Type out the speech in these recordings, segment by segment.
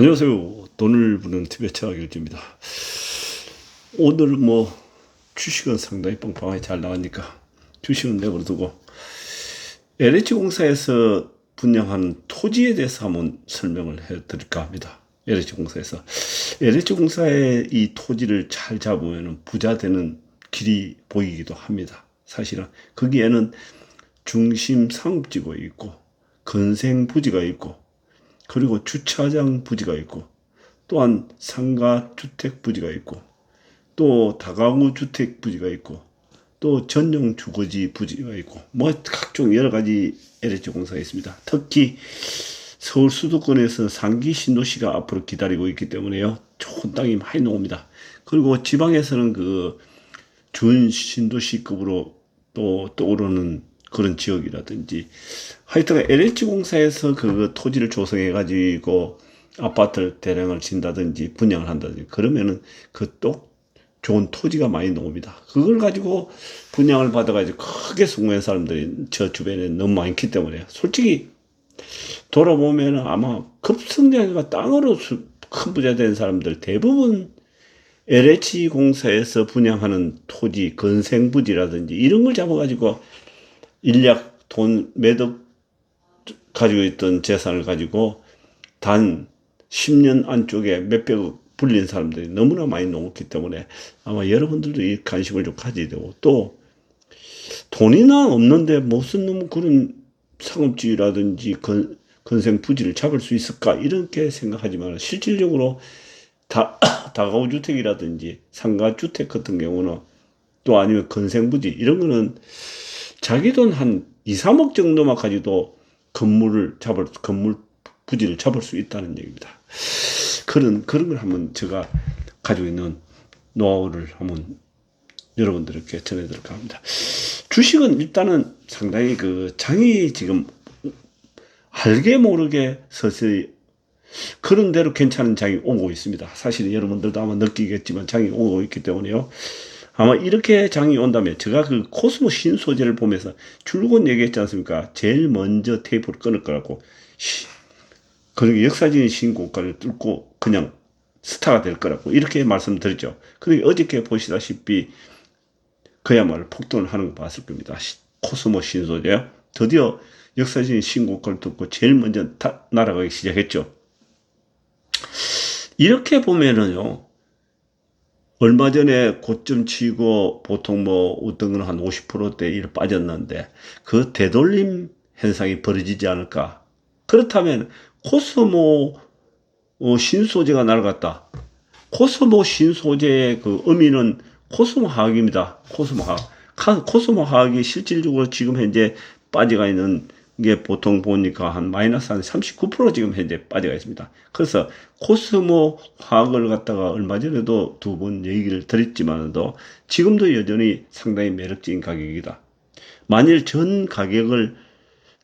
안녕하세요. 돈을 부는 TV의 최학일주입니다. 오늘 뭐 주식은 상당히 빵빵하게 잘 나가니까 주식은 내버려 두고 LH공사에서 분양한 토지에 대해서 한번 설명을 해 드릴까 합니다. LH공사에서 LH공사의 이 토지를 잘 잡으면 부자 되는 길이 보이기도 합니다. 사실은 거기에는 중심 상업지구 있고 건생 부지가 있고 그리고 주차장 부지가 있고 또한 상가 주택 부지가 있고 또 다가구 주택 부지가 있고 또 전용 주거지 부지가 있고 뭐 각종 여러 가지 LH 공사가 있습니다. 특히 서울 수도권에서 상기 신도시가 앞으로 기다리고 있기 때문에요. 좋은 땅이 많이 나옵니다. 그리고 지방에서는 그 준 신도시급으로 또 떠오르는 그런 지역이라든지 하여튼 LH공사에서 그 토지를 조성해 가지고 아파트를 대량을 진다든지 분양을 한다든지 그러면은 그 또 좋은 토지가 많이 나옵니다. 그걸 가지고 분양을 받아가지고 크게 성공한 사람들이 저 주변에 너무 많기 때문에 솔직히 돌아보면 아마 급성장과 땅으로 수- 큰 부자 된 사람들 대부분 LH 공사에서 분양하는 토지, 건생부지라든지 이런 걸 잡아가지고 인력, 돈, 매덕 가지고 있던 재산을 가지고 단 10년 안쪽에 몇백억 불린 사람들이 너무나 많이 넘었기 때문에 아마 여러분들도 이 관심을 좀 가져야 되고 또 돈이나 없는데 무슨 놈 그런 상업지라든지 건, 건생 부지를 잡을 수 있을까 이렇게 생각하지만 실질적으로 다 다가구 주택이라든지 상가 주택 같은 경우는 또 아니면 건생 부지 이런 거는 자기 돈 한 2, 3억 정도만 가지고 건물을 잡을 건물 부지를 잡을 수 있다는 얘기입니다. 그런 그런 걸 한번 제가 가지고 있는 노하우를 한번 여러분들께 전해드릴까 합니다. 주식은 일단은 상당히 그 장이 지금 알게 모르게 서서히 그런 대로 괜찮은 장이 오고 있습니다. 사실 여러분들도 아마 느끼겠지만 장이 오고 있기 때문에요. 아마 이렇게 장이 온다면 제가 그 코스모 신소재를 보면서 줄곧 얘기했지 않습니까? 제일 먼저 테이프를 끊을 거라고. 시- 그리고 역사적인 신고가를 뚫고 그냥 스타가 될 거라고 이렇게 말씀드렸죠. 그리고 어저께 보시다시피 그야말로 폭등을 하는 거 봤을 겁니다. 시- 코스모 신소재요. 드디어 역사적인 신고가를 뚫고 제일 먼저 다 날아가기 시작했죠. 이렇게 보면은요, 얼마 전에 고점 치고 보통 뭐건한 50%대 이렇게 빠졌는데 그 되돌림 현상이 벌어지지 않을까. 그렇다면 코스모 어, 신소재가 날아갔다. 코스모 신소재의 그 의미는 코스모 화학입니다. 코스모 화학. 카- 코스모 화학이 실질적으로 지금 현재 빠져가 있는 게 보통 보니까 한 마이너스 한 39% 지금 현재 빠져가 있습니다. 그래서 코스모 화학을 갖다가 얼마 전에도 두 번 얘기를 드렸지만도 지금도 여전히 상당히 매력적인 가격이다. 만일 전 가격을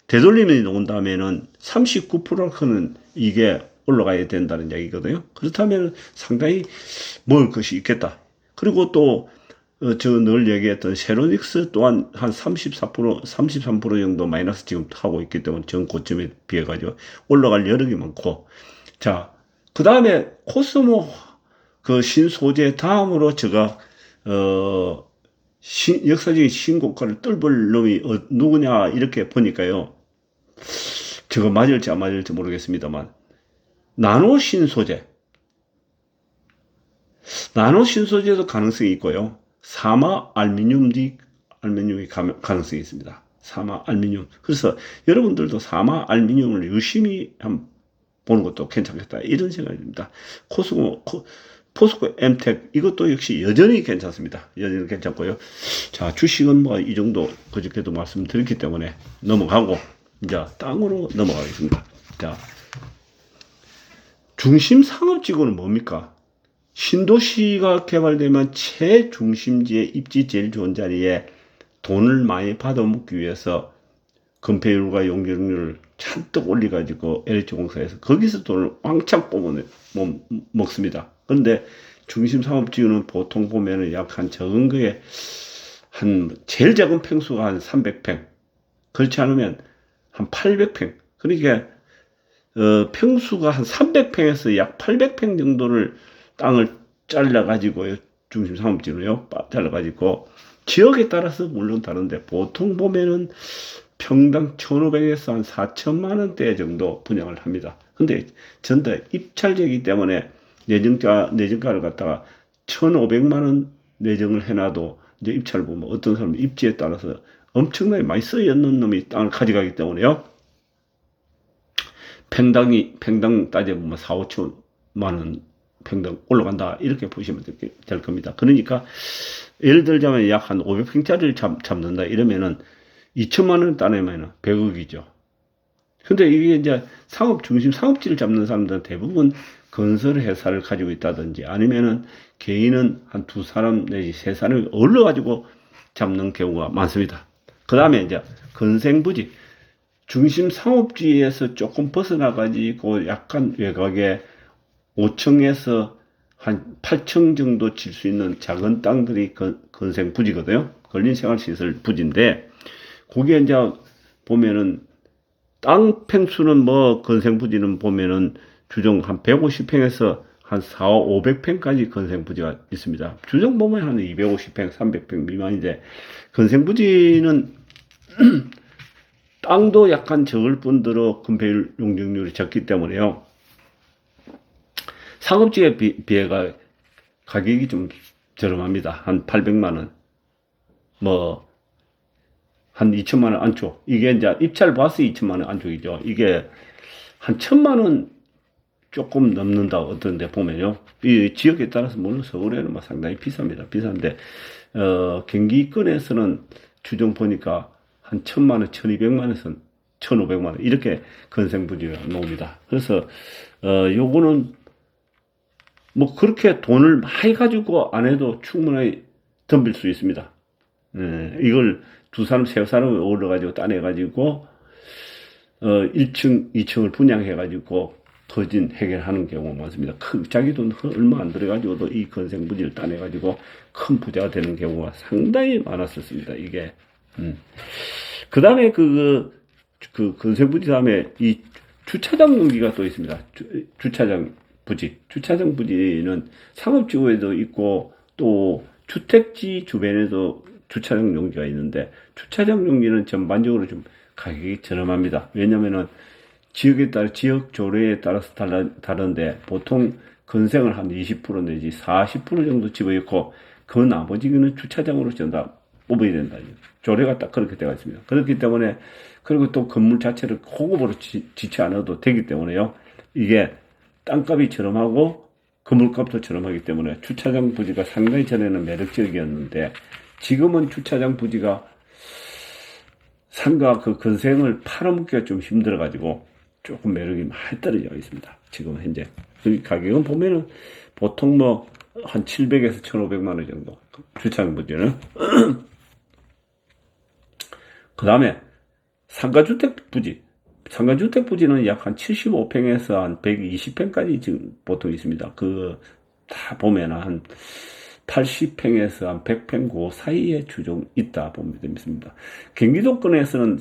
되돌림이 나온다면은 39%는 이게 올라가야 된다는 얘기거든요. 그렇다면 상당히 먹을 것이 있겠다. 그리고 또, 어, 저늘 얘기했던 세로닉스 또한 한 34%, 33% 정도 마이너스 지금 하고 있기 때문에 전 고점에 비해 가지고 올라갈 여력이 많고. 자, 그 다음에 코스모 그 신소재 다음으로 제가, 어, 신- 역사적인 신고가를 뚫을 놈이 어, 누구냐 이렇게 보니까요. 제가 맞을지 안 맞을지 모르겠습니다만 나노 신소재 나노 신소재도 가능성이 있고요. 사마 알미늄 알미늄이 가- 가능성이 있습니다. 사마 알미늄. 그래서 여러분들도 사마 알미늄을 열심히 한번 보는 것도 괜찮겠다. 이런 생각이 듭니다. 코스모, 코, 포스코 엠텍 이것도 역시 여전히 괜찮습니다. 여전히 괜찮고요. 자, 주식은 뭐 이 정도 그저께도 말씀드렸기 때문에 넘어가고 이제 땅으로 넘어가겠습니다. 자, 중심 상업지구는 뭡니까? 신도시가 개발되면 최중심지에 입지 제일 좋은 자리에 돈을 많이 받아먹기 위해서 건폐율과 용적률을 잔뜩 올려가지고 LH공사에서 거기서 돈을 왕창 뽑아 먹습니다. 그런데 중심 상업지구는 보통 보면은 약 한 적은 거에 한 제일 작은 평수가 한 300평 그렇지 않으면 한 800평 그러니까 어, 평수가 한 300평에서 약 800평 정도를 땅을 잘라가지고요. 중심 상업지로요. 잘라가지고 지역에 따라서 물론 다른데 보통 보면은 평당 1,500에서 한 4천만 원대 정도 분양을 합니다. 근데 전다 입찰제이기 때문에 내정가 내정가를 갖다가 1,500만 원 내정을 해놔도 이제 입찰 보면 어떤 사람은 입지에 따라서 엄청나게 많이 쓰였는 놈이 땅을 가져가기 때문에요. 평당이 평당 따져보면 4, 5천만 원 평당 올라간다 이렇게 보시면 될, 될 겁니다. 그러니까 예를 들자면 약 한 500평짜리를 잡, 잡는다 이러면은 2천만 원 따내면 100억이죠. 근데 이게 이제 상업 중심 상업지를 잡는 사람들은 대부분 건설 회사를 가지고 있다든지 아니면은 개인은 한 두 사람 내지 세 사람이 어울러 가지고 잡는 경우가 많습니다. 그 다음에 이제 건생부지 중심 상업지에서 조금 벗어나 가지고 약간 외곽에 5층에서 한 8층 정도 칠 수 있는 작은 땅들이 건, 건생 부지거든요. 근린생활시설 부지인데, 거기에 이제 보면은 땅 평수는 뭐 건생 부지는 보면은 주정 한 150평에서 한 4, 500평까지 건생 부지가 있습니다. 주정 보면 한 250평, 300평 미만인데, 건생 부지는 땅도 약간 적을 뿐더러 건폐율 용적률이 적기 때문에요. 상업지에 비, 비해가 가격이 좀 저렴합니다. 한 800만 원. 뭐, 한 2천만 원 안쪽. 이게 이제 입찰 봐서 2천만 원 안쪽이죠. 이게 한 천만 원 조금 넘는다 어떤 데 보면요. 이 지역에 따라서 물론 서울에는 뭐 상당히 비쌉니다. 비싼데, 어, 경기권에서는 추정 보니까 한 천만 원, 천이백만 원에서 천오백만 원. 이렇게 건생부지가 나옵니다. 그래서, 어, 요거는 뭐 그렇게 돈을 많이 가지고 안 해도 충분히 덤빌 수 있습니다. 예, 이걸 두 사람, 세 사람을 어울려가지고 따내가지고, 어, 1층, 2층을 분양해가지고 거진 해결하는 경우가 많습니다. 큰, 자기 돈 얼마 안 들어가지고도 이 건생 부지를 따내가지고 큰 부자가 되는 경우가 상당히 많았었습니다. 이게. 음. 그 다음에 그, 그 건생 부지 다음에 이 주차장 용기가 또 있습니다. 주, 주차장 부지. 주차장 부지는 상업지구에도 있고 또 주택지 주변에도 주차장 용지가 있는데 주차장 용지는 전반적으로 좀 가격이 저렴합니다. 왜냐면은 지역에 따라 지역 조례에 따라서 다른데 보통 건생을 한 20% 내지 40% 정도 집어넣고 그 나머지는 주차장으로 전다 뽑아야 된다. 조례가 딱 그렇게 되어 있습니다. 그렇기 때문에 그리고 또 건물 자체를 고급으로 지, 짓지 않아도 되기 때문에요. 이게 땅값이 저렴하고 건물값도 저렴하기 때문에 주차장 부지가 상당히 전에는 매력적이었는데 지금은 주차장 부지가 상가 그 건생을 팔아먹기가 좀 힘들어가지고 조금 매력이 많이 떨어져 있습니다. 지금 현재. 그 가격은 보면은 보통 뭐 한 700에서 1,500만 원 정도. 주차장 부지는. 그 다음에 상가주택 부지. 상가주택 부지는 약 한 75평에서 한 120평까지 지금 보통 있습니다. 그, 다 보면 한 80평에서 한 100평 그 사이에 주정 있다 보면 됩니다. 경기도권에서는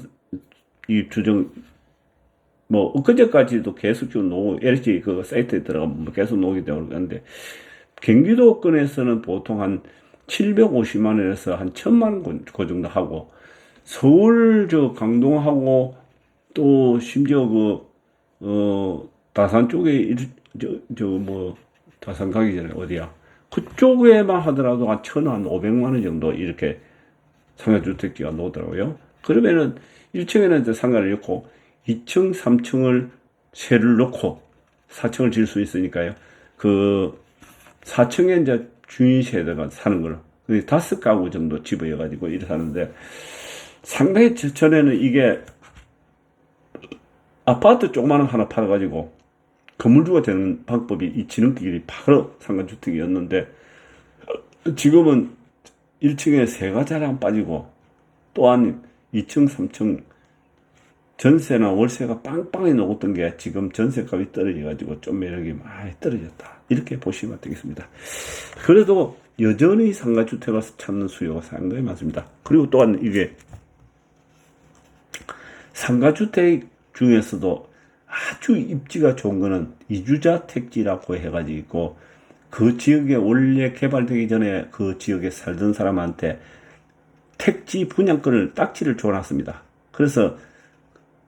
이 주정, 뭐, 엊그제까지도 계속 지금 노, LG 그 사이트에 들어가면 계속 노기 때문에 그런데, 경기도권에서는 보통 한 750만 원에서 한 1000만 원 그 정도 하고, 서울 저 강동하고 또 심지어 그, 어, 다산 쪽에, 저, 저, 뭐, 다산 가기 전에 어디야. 그쪽에만 하더라도 한 천, 한 오백만 원 정도 이렇게 상가주택지가 나오더라고요. 그러면은 1층에는 이제 상가를 넣고 2층, 3층을 세를 넣고 4층을 질 수 있으니까요. 그 4층에 이제 주인 세대가 사는 걸로. 다섯 가구 정도 집어여가지고 이렇게 사는데 상당히 전에는 이게 아파트 조그마한 하나 팔아가지고 건물주가 되는 방법이 이 지능길이 바로 상가주택이었는데 지금은 1층에 세가 잘 안 빠지고 또한 2층, 3층 전세나 월세가 빵빵히 나왔던 게 지금 전세값이 떨어져가지고 좀 매력이 많이 떨어졌다. 이렇게 보시면 되겠습니다. 그래도 여전히 상가주택을 찾는 수요가 상당히 많습니다. 그리고 또한 이게 상가주택 중에서도 아주 입지가 좋은 거는 이주자 택지라고 해가지고 있고 그 지역에 원래 개발되기 전에 그 지역에 살던 사람한테 택지 분양권을 딱지를 줘놨습니다. 그래서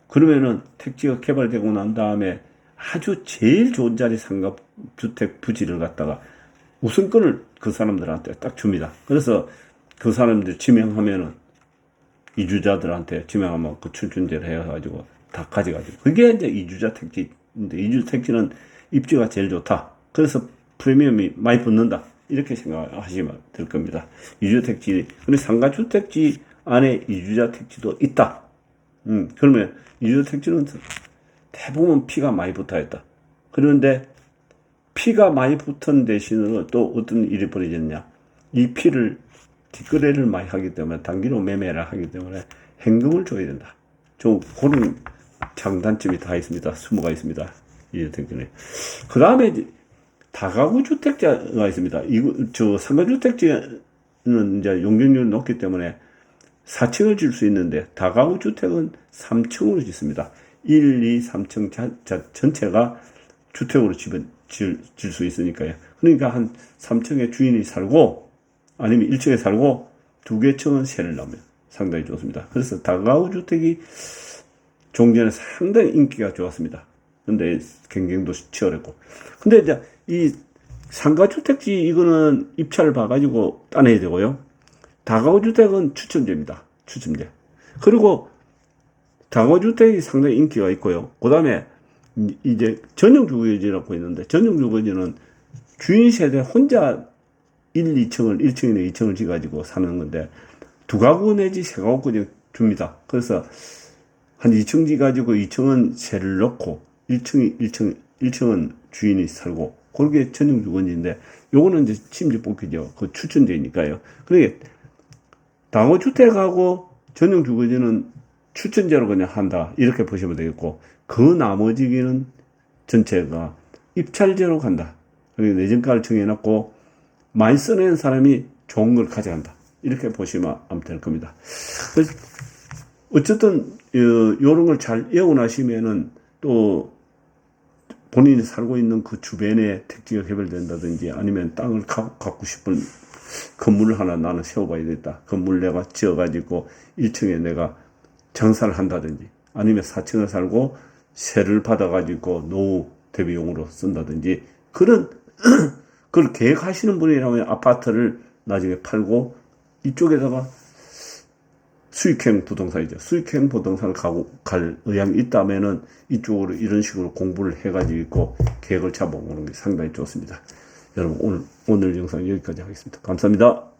그러면은 택지가 개발되고 난 다음에 아주 제일 좋은 자리 상가 주택 부지를 갖다가 우선권을 그 사람들한테 딱 줍니다. 그래서 그 사람들 지명하면은 이주자들한테 지명하면 그 출준제를 해가지고 다 가져가지고 그게 이제 이주자 택지인데 이주 택지는 입지가 제일 좋다. 그래서 프리미엄이 많이 붙는다. 이렇게 생각하시면 될 겁니다. 이주 택지, 근데 상가 주택지 안에 이주자 택지도 있다. 음, 그러면 이주 택지는 대부분 피가 많이 붙어 있다. 그런데 피가 많이 붙은 대신으로 또 어떤 일이 벌어졌냐. 이 피를 뒷거래를 많이 하기 때문에 단기로 매매를 하기 때문에 현금을 줘야 된다. 좀 그런 장단점이 다 있습니다. 수모가 있습니다. 이 택지는. 그 다음에 다가구 주택자가 있습니다. 이거 저 상가주택지는 이제 용적률이 높기 때문에 4층을 질수 있는데 다가구 주택은 3층으로 짓습니다. 1, 2, 3층 자, 자, 전체가 주택으로 집은 질수 있으니까요. 그러니까 한 3층에 주인이 살고 아니면 1층에 살고 두 개 층은 세를 나면 상당히 좋습니다. 그래서 다가구 주택이 종전에 상당히 인기가 좋았습니다. 근데 경쟁도 치열했고. 근데 이제 이 상가주택지 이거는 입찰을 봐가지고 따내야 되고요. 다가구주택은 추첨제입니다. 추첨제. 그리고 다가구주택이 상당히 인기가 있고요. 그 다음에 이제 전용주거지라고 있는데 전용주거지는 주인 세대 혼자 1, 2층을 1층이나 2층을 지가지고 사는 건데 두 가구 내지 세 가구까지 줍니다. 그래서 한 2층 지 가지고 2층은 세를 넣고 1층이 1층 1층은 주인이 살고 그렇게 전용 주거지인데 요거는 이제 침지 뽑기죠. 그 추천제니까요. 그러게 당호 주택하고 전용 주거지는 추천제로 그냥 한다. 이렇게 보시면 되겠고 그 나머지기는 전체가 입찰제로 간다. 그리고 내정가를 정해놨고 많이 써낸 사람이 좋은 걸 가져간다. 이렇게 보시면 될 겁니다. 어쨌든 이런 걸잘 외워나시면은 또 본인이 살고 있는 그 주변에 택지가 개발된다든지 아니면 땅을 가, 갖고 싶은 건물을 하나 나는 세워봐야겠다. 건물 내가 지어가지고 1층에 내가 장사를 한다든지 아니면 4층에 살고 세를 받아가지고 노후 대비용으로 쓴다든지 그런 그걸 계획하시는 분이라면 아파트를 나중에 팔고 이쪽에다가 수익형 부동산이죠. 수익형 부동산을 가고 갈 의향이 있다면은 이쪽으로 이런 식으로 공부를 해가지고 계획을 잡아보는 게 상당히 좋습니다. 여러분 오늘 오늘 영상 여기까지 하겠습니다. 감사합니다.